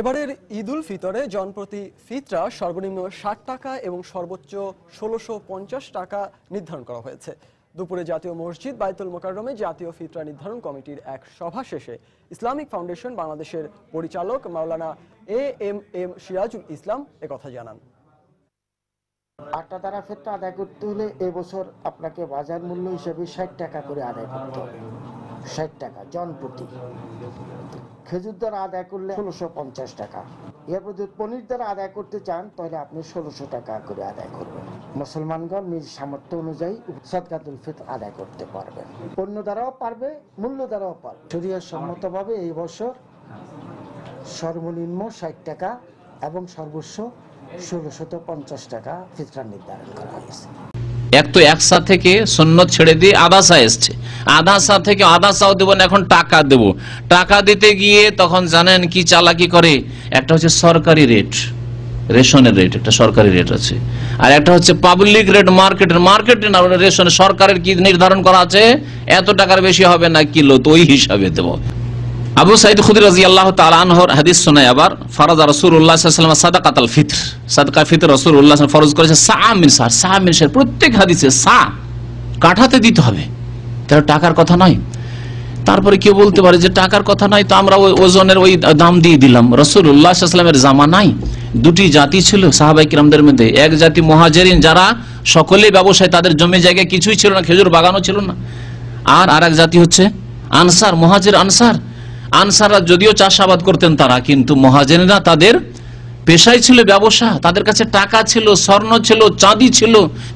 এবারের ঈদ উল ফিতরে জনপ্রতি ফিতরা সর্বনিম্ন ষাট টাকা এবং সর্বোচ্চ ষোলোশো পঞ্চাশ টাকা নির্ধারণ করা হয়েছে। দুপুরে জাতীয় মসজিদ বাইতুল মোকাররমে জাতীয় ফিতরা নির্ধারণ কমিটির এক সভা শেষে ইসলামিক ফাউন্ডেশন বাংলাদেশের পরিচালক মাওলানা A M M Sirajul Islam একথা জানান। আটটা দ্বারা ফেরত আদায় করতে হলে এবছর আপনাকে বাজার মূল্য হিসেবে ষাট টাকা করে আদায় করতে হবে। ষাট টাকা জন প্রতি খেজুর দ্বারা আদায় করলে ষোলোশো পঞ্চাশ টাকা। এরপর যদি পনির দ্বারা আদায় করতে চান, তাহলে আপনি ষোলোশো টাকা করে আদায় করবেন। মুসলমানগণ নিজ সামর্থ্য অনুযায়ী সদকাতুল ফিতর আদায় করতে পারবেন। পণ্য দ্বারাও পারবে, মূল্য দ্বারাও পারবে। শরীয় সম্মতভাবে এই বছর সর্বনিম্ন ষাট টাকা এবং সর্বোচ্চ ষোলোশত পঞ্চাশ টাকা ফিতরা নির্ধারণ করা হয়েছে। এক তো এক সা থেকে সন্ন্যত ছেড়ে দিয়ে আধা সা এসছে। আধা সা থেকে আধা সাও দেবো না, এখন টাকা দেব। টাকা দিতে গিয়ে তখন জানেন কি চালাকি করে? একটা হচ্ছে সরকারি রেট রেশনের রেট একটা সরকারি রেট আছে। আর একটা হচ্ছে পাবলিক রেট মার্কেটের মার্কেটে না, রেশনে, সরকারের কি নির্ধারণ করা আছে? এত টাকার বেশি হবে না, কিলো, তো ওই হিসাবে দেবো। আবু সাইদ খুদি রাজি আল্লাহ তালানহর হাদিস শোনায় আবার, ফরজ রসুল্লাহ সাল্লাম সাদাকাত আল ফিত্র। সাদকা ফিতর রসুল রসুল্লাহ ফরজ করেছে সা মিন সার। সা মিন সার। প্রত্যেক হাদিসে সা কাঠাতে দিতে হবে। তার টাকার কথা নয়। তারপরে কেউ বলতে পারে যে টাকার কথা নয়, তো আমরা ওই ওজনের ওই দাম দিয়ে দিলাম। রসুল্লাহ সাল্লামের জামা নাই। দুটি জাতি ছিল সাহাবাই কিরামদের মধ্যে। এক জাতি মহাজেরিন যারা সকলেই ব্যবসায় তাদের জমি জায়গায় কিছুই ছিল না, খেজুর বাগানও ছিল না। আর আর জাতি হচ্ছে আনসার, মহাজের আনসার। আনসাররা যদিও চাষাবাদ করতেন তারা, কিন্তু মহাজেনেরা তাদের পেশাই ছিল ব্যবসা, তাদের কাছে টাকা ছিল, স্বর্ণ ছিল, চাঁদি ছিল,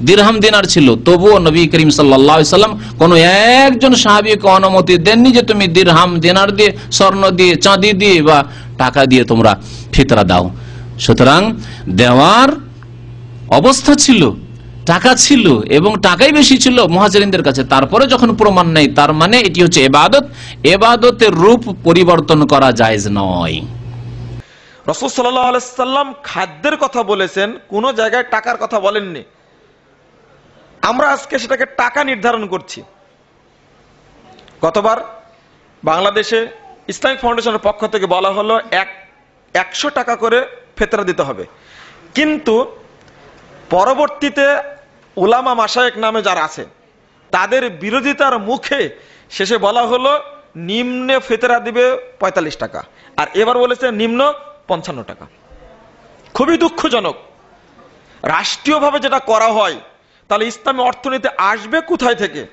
দিরহাম দিনার ছিল। তবুও নবী করিম সাল্লাম কোন একজন সাহাবিকে অনুমতি দেননি যে তুমি দিরহাম দিনার দিয়ে, স্বর্ণ দিয়ে, চাঁদি দিয়ে বা টাকা দিয়ে তোমরা ফিতরা দাও। সুতরাং দেওয়ার অবস্থা ছিল টাকা ছিল এবং টাকাই বেশি ছিল মহাজরিনদের কাছে। তারপরে যখন প্রমাণ নেই, তার মানে এটি হচ্ছে এবাদত। এবাদতের রূপ পরিবর্তন করা জায়েজ নয়। রসুল সাল্লাম খাদ্যের কথা বলেছেন, কোন জায়গায় টাকার কথা বলেননি। আমরা আজকে সেটাকে টাকা নির্ধারণ করছি। গতবার বাংলাদেশে ইসলামিক ফাউন্ডেশনের পক্ষ থেকে বলা হলো, এক, একশো টাকা করে ফেতরা দিতে হবে। কিন্তু পরবর্তীতে উলামা মাসায়েক নামে যারা আছে, তাদের বিরোধিতার মুখে শেষে বলা হলো, নিম্নে ফেতরা দিবে পঁয়তাল্লিশ টাকা, আর এবার বলেছে নিম্ন পঞ্চান্ন টাকা। খুবই দুঃখজনক। রাষ্ট্রীয়ভাবে যেটা করা হয়, তাহলে ইসলামী অর্থনীতি আসবে কোথায় থেকে?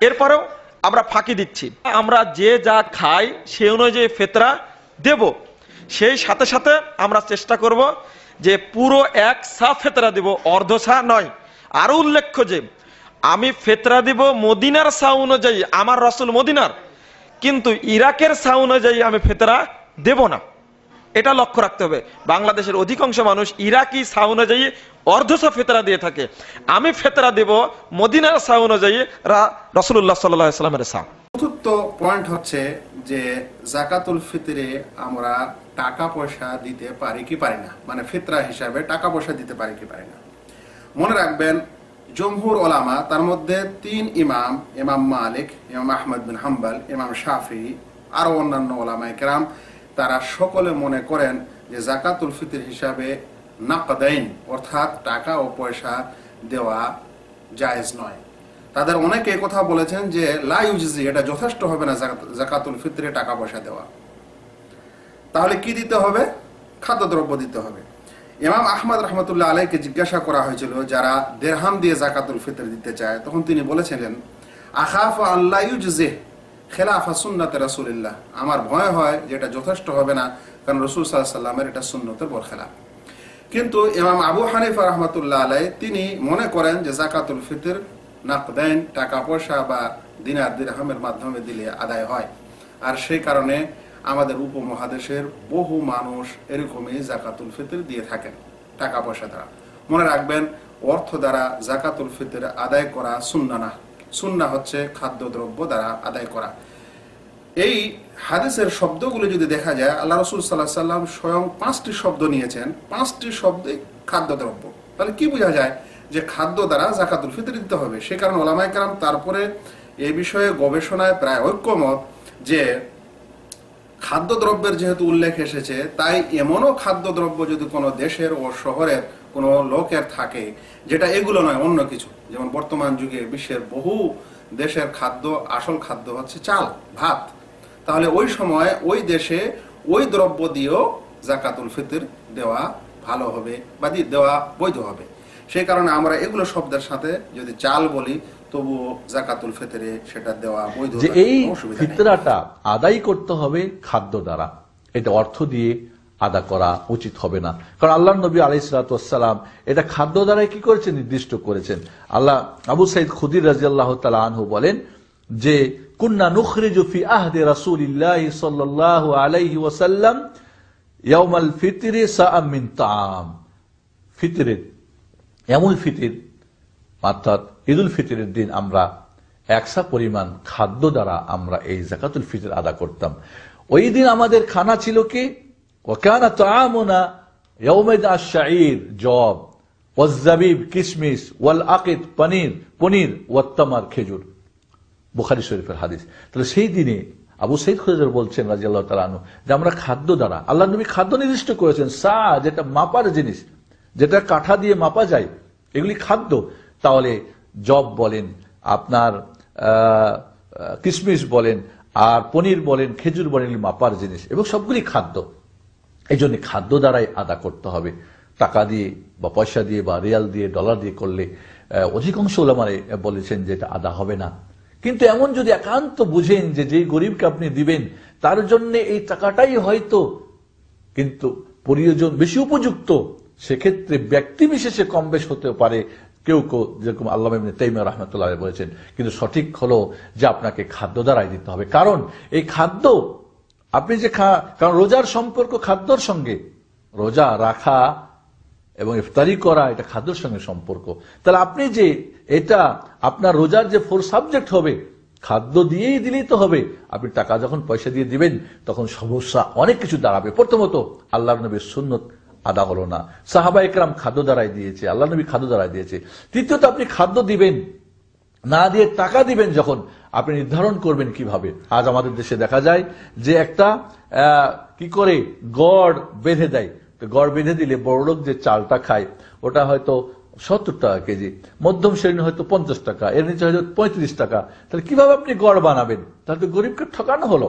এরপরেও আমরা ফাঁকি দিচ্ছি। আমরা যে যা খাই সে অনুযায়ী ফেতরা দেব, সেই সাথে সাথে আমরা চেষ্টা করব যে পুরো এক সা ফেতরা দিব, অর্ধ সা নয়। আরও উল্লেখ্য যে, আমি ফেতরা দিব মদিনার সা অনুযায়ী, আমার রসুল মদিনার। কিন্তু ইরাকের সা অনুযায়ী আমি ফেতরা দেব না। এটা লক্ষ্য রাখতে হবে। বাংলাদেশের অধিকাংশ মানুষ ইরাকি সা অনুযায়ী অর্ধসা ফেতরা দিয়ে থাকে। আমি ফেতরা দেব মদিনার সা অনুযায়ী রসুল্লাহ সাল্লামের সা চতুর্থ পয়েন্ট হচ্ছে যে, জাকাতুল ফিতরে আমরা টাকা পয়সা দিতে পারি কি পারি না? মানে ফিতরা হিসাবে টাকা পয়সা দিতে পারি কি পারি না? মনে রাখবেন, জমহুর ওলামা, তার মধ্যে তিন ইমাম ইমাম মালিক, ইমাম আহমদ বিন হাম্বাল, ইমাম শাফি, আরও অন্যান্য ওলামায় কেরাম তারা সকলে মনে করেন যে জাকাতুল ফিতর হিসাবে নাকদাইন, অর্থাৎ টাকা ও পয়সা দেওয়া জায়েজ নয়। তাদের অনেকে কথা বলেছেন যে লাইউজি এটা যথেষ্ট হবে না জাকাতুল ফিতরে টাকা পয়সা দেওয়া। তাহলে কি দিতে হবে? খাদ্যদ্রব্য দিতে হবে। ইমাম আহমদ রহমতুল্লাহ আলাইকে জিজ্ঞাসা করা হয়েছিল যারা দেরহাম দিয়ে জাকাতুল ফিতর দিতে চায়, তখন তিনি বলেছিলেন আখাফ আল্লাহ ইউজে খেলাফা সুন্নাতে রাসুলিল্লাহ। আমার ভয় হয় যে এটা যথেষ্ট হবে না, কারণ রসুল সাল্লামের এটা সুন্নতের বর খেলা কিন্তু ইমাম আবু হানিফা রহমতুল্লাহ আলাই, তিনি মনে করেন যে জাকাতুল ফিতর নাকদাইন, টাকা পয়সা বা দিনার দিরহামের মাধ্যমে দিলে আদায় হয়। আর সেই কারণে আমাদের উপমহাদেশের বহু মানুষ এরকমই জাকাতুল ফিতর দিয়ে থাকেন টাকা পয়সা দ্বারা। মনে রাখবেন, অর্থ দ্বারা জাকাতুল ফিতর আদায় করা সুন্না না। সুন্না হচ্ছে খাদ্যদ্রব্য দ্বারা আদায় করা। এই হাদিসের শব্দগুলো যদি দেখা যায়, আল্লাহ রসুল সাল্লাহ সাল্লাম স্বয়ং পাঁচটি শব্দ নিয়েছেন। পাঁচটি শব্দে খাদ্যদ্রব্য। তাহলে কি বোঝা যায় যে খাদ্য দ্বারা জাকাতুল ফিতর দিতে হবে? সে কারণে ওলামাই কালাম তারপরে এ বিষয়ে গবেষণায় প্রায় ঐক্যমত যে খাদ্যদ্রব্যের যেহেতু উল্লেখ এসেছে, তাই এমনও খাদ্যদ্রব্য যদি কোনো দেশের ও শহরের কোনো লোকের থাকে, যেটা এগুলো নয়, অন্য কিছু। যেমন বর্তমান যুগে বিশ্বের বহু দেশের খাদ্য, আসল খাদ্য হচ্ছে চাল, ভাত। তাহলে ওই সময় ওই দেশে ওই দ্রব্য দিয়েও জাকাতুল ফিতর দেওয়া ভালো হবে বা দেওয়া বৈধ হবে। সেই কারণে আমরা এগুলো শব্দের সাথে যদি চাল বলি তবুও জাকাতুল ফিতরে সেটা দেওয়া বৈধ যে এই। ফিতরাটা আদায় করতে হবে খাদ্য দ্বারা। এটা অর্থ দিয়ে আদা করা উচিত হবে না। কারণ আল্লাহ নবী আলাইসালাম এটা খাদ্য দ্বারাই কি করেছেন? নির্দিষ্ট করেছেন। আল্লাহ আবু সাইদ খুদির রাজি আল্লাহ আনহু বলেন যে কুন্না নুখরিজু ফি আহদে রাসূলিল্লাহ সাল্লাল্লাহু আলাইহি ওয়াসাল্লাম ইয়াউমাল ফিতরি সাআম মিন তাআম। ফিতরের এমন ফিতির অর্থাৎ ঈদুল ফিতরের দিন আমরা একসা পরিমাণ খাদ্য দ্বারা আমরা এই জাকাতুল ফিতর আদা করতাম। ওই দিন আমাদের খানা ছিল কি? ওকানা তাআমুনা ইয়াউমাইদ আশ-শাঈর, জব, ওয়াজ-জাবিব কিশমিশ ওয়াল আকিদ পনির পনির ওয়াত্তামার খেজুর। বুখারি শরীফের হাদিস। তাহলে সেই দিনে আবু সৈদ খুজর বলছেন রাজি আল্লাহ তালানু যে আমরা খাদ্য দ্বারা আল্লাহ নবী খাদ্য নির্দিষ্ট করেছেন। সা, যেটা মাপার জিনিস, যেটা কাঠা দিয়ে মাপা যায়, এগুলি খাদ্য। তাহলে জব বলেন, আপনার কিশমিশ বলেন, আর পনির বলেন, খেজুর বলেন মাপার জিনিস। এবং সবগুলি খাদ্য। এই জন্য খাদ্য দ্বারাই আদা করতে হবে। টাকা দিয়ে বা পয়সা দিয়ে বা রিয়াল দিয়ে, ডলার দিয়ে করলে অধিকাংশ ওলামারে বলেছেন যে এটা আদা হবে না। কিন্তু এমন যদি একান্ত বুঝেন যে যেই গরিবকে আপনি দিবেন, তার জন্য এই টাকাটাই হয়তো কিন্তু প্রয়োজন বেশি উপযুক্ত। সেক্ষেত্রে ব্যক্তি বিশেষে কম বেশ হতে পারে কেউ কেউ যেরকম আল্লাহ তাইমা রহমতুল্লাহ বলেছেন, কিন্তু সঠিক হলো যে আপনাকে খাদ্য দ্বারাই দিতে হবে। কারণ এই খাদ্য, আপনি যে খা, কারণ রোজার সম্পর্ক খাদ্যর সঙ্গে। রোজা রাখা এবং ইফতারি করা, এটা খাদ্যর সঙ্গে সম্পর্ক। তাহলে আপনি যে এটা, আপনার রোজার যে ফোর সাবজেক্ট হবে, খাদ্য দিয়েই দিলেই তো হবে। আপনি টাকা যখন পয়সা দিয়ে দিবেন, তখন সমস্যা অনেক কিছু দাঁড়াবে। প্রথমত আল্লাহ নবীর সুন্নত আদা হলো না। সাহাবা একরাম খাদ্য দ্বারাই দিয়েছে, আল্লাহ নবী খাদ্য দ্বারাই দিয়েছে। তৃতীয়ত আপনি খাদ্য দিবেন, না দিয়ে টাকা দিবেন যখন, আপনি নির্ধারণ করবেন কীভাবে। আজ আমাদের দেশে দেখা যায় যে একটা কি করে গড় বেঁধে দেয়। তো গড় বেঁধে দিলে বড়লোক যে চালটা খায়, ওটা হয়তো সত্তর টাকা কেজি, মধ্যম শ্রেণি হয়তো পঞ্চাশ টাকা, এর নিচে হয়তো পঁয়ত্রিশ টাকা। তাহলে কীভাবে আপনি গড় বানাবেন? তাহলে তো গরিবকে ঠকানো হলো।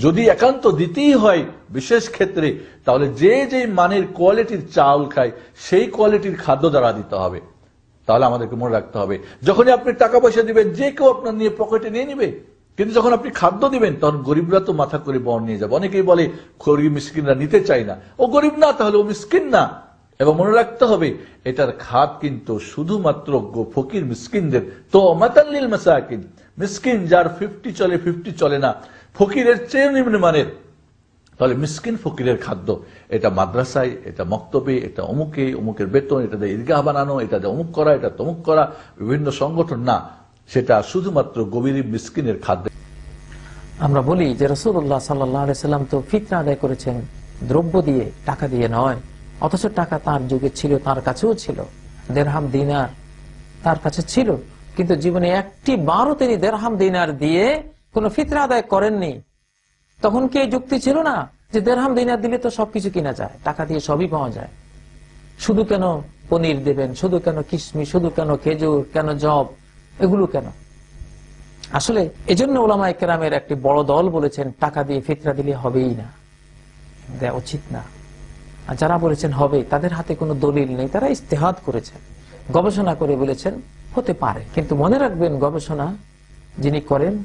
যদি একান্ত দিতেই হয় বিশেষ ক্ষেত্রে, তাহলে যে যে মানের কোয়ালিটির চাল খায়, সেই কোয়ালিটির খাদ্য দ্বারা দিতে হবে। তাহলে আমাদেরকে মনে রাখতে হবে। যখনই আপনি টাকা পয়সা দিবেন, যে কেউ আপনার নিয়ে পকেটে নিয়ে নিবে। কিন্তু যখন আপনি খাদ্য দিবেন, তখন গরিবরা তো মাথা করে বর নিয়ে যাবে। অনেকেই বলে গরিব মিসকিনরা নিতে চায় না। ও গরিব না, তাহলে ও মিসকিন না। এবং মনে রাখতে হবে, এটার খাত কিন্তু শুধুমাত্র ফকির মিসকিনদের। তো মাতাল্লিল মাসাকিন। মিসকিন যার ফিফটি চলে ফিফটি চলে না। ফকিরের চেয়ে নিম্নমানের তাহলে মিসকিন ফকিরের খাদ্য, এটা মাদ্রাসায়, এটা মক্তবে, এটা অমুকে, অমুকের বেতন, এটা দিয়ে ঈদগাহ বানানো, এটা দিয়ে অমুক করা, এটা তমুক করা, বিভিন্ন সংগঠন, না, সেটা শুধুমাত্র গভীর মিসকিনের খাদ্য। আমরা বলি যে রসুল্লাহ সাল্লাহ সাল্লাম তো ফিতনা আদায় করেছেন, দ্রব্য দিয়ে, টাকা দিয়ে নয়, অথচ টাকা তার যুগে ছিল, তার কাছেও ছিল, দেড়হাম দিনার তার কাছে ছিল, কিন্তু জীবনে একটি বারও তিনি দেড়হাম দিনার দিয়ে কোনো ফিতরা আদায় করেননি। তখন কি যুক্তি ছিল না? যে দেড়হাম দিনার দিলে তো সবকিছু কিনা যায়, টাকা দিয়ে সবই পাওয়া যায়। শুধু কেন পনির দেবেন, শুধু কেন কিশমি শুধু কেন খেজুর, কেন জব, এগুলো কেন? আসলে এজন্য ওলামা একরামের একটি বড় দল বলেছেন, টাকা দিয়ে ফিতরা দিলে হবেই না। দেওয়া উচিত না। আর যারা বলেছেন হবে, তাদের হাতে কোনো দলিল নেই, তারা ইস্তেহাত করেছেন। গবেষণা করে বলেছেন, হতে পারে। কিন্তু মনে রাখবেন, গবেষণা যিনি করেন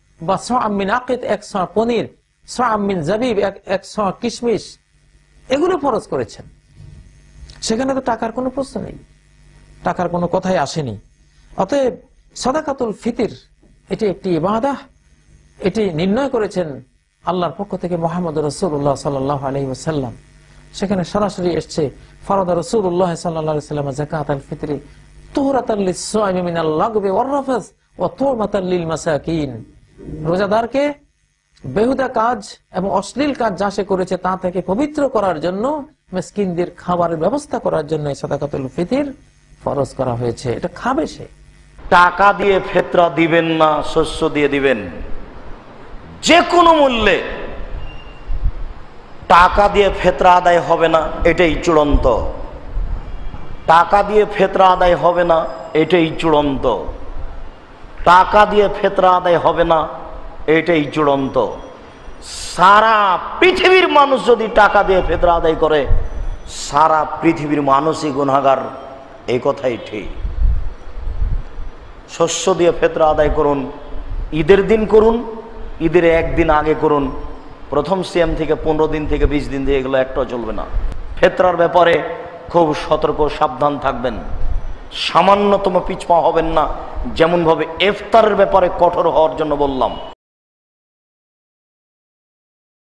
বা সাআম মিন আকিদ, এক শ পনির সাআম মিন জাবিব, এক এক কিশমিশ। এগুলো ফরজ করেছেন। সেখানে তো টাকার কোনো প্রশ্ন নেই। টাকার কোনো কথাই আসেনি। অতএব সদাকাতুল ফিতির, এটি একটি ইবাদা। এটি নির্ণয় করেছেন আল্লাহর পক্ষ থেকে মোহাম্মদ রসুল্লাহ সাল্লাহ আলহি সেখানে সরাসরি এসছে, ফরদ রসুল্লাহ সাল্লাহ জাকাত আল ফিতরি রোজাদারকে বেহুদা কাজ এবং অশ্লীল কাজ যা সে করেছে তা থেকে পবিত্র করার জন্য, মেসকিনদের খাবারের ব্যবস্থা করার জন্য সাদাকাতুল ফিতির ফরজ করা হয়েছে। এটা খাবে সে। টাকা দিয়ে ফেতরা দিবেন না, শস্য দিয়ে দিবেন। যে কোনো মূল্যে টাকা দিয়ে ফেতরা আদায় হবে না, এটাই চূড়ান্ত। টাকা দিয়ে ফেতরা আদায় হবে না, এটাই চূড়ান্ত। টাকা দিয়ে ফেতরা আদায় হবে না এটাই চূড়ান্ত। সারা পৃথিবীর মানুষ যদি টাকা দিয়ে ফেতরা আদায় করে, সারা পৃথিবীর মানুষই গুণাগার এই কথাই ঠিক। শস্য দিয়ে ফেতরা আদায় করুন, ঈদের দিন করুন, ঈদের একদিন আগে করুন, প্রথম সিএম থেকে পনেরো দিন থেকে বিশ দিন থেকে এগুলো একটাও চলবে না। ফেতরার ব্যাপারে খুব সতর্ক, সাবধান থাকবেন। সামান্যতম পিছপা হবেন না। যেমনভাবে এফতারের ব্যাপারে কঠোর হওয়ার জন্য বললাম।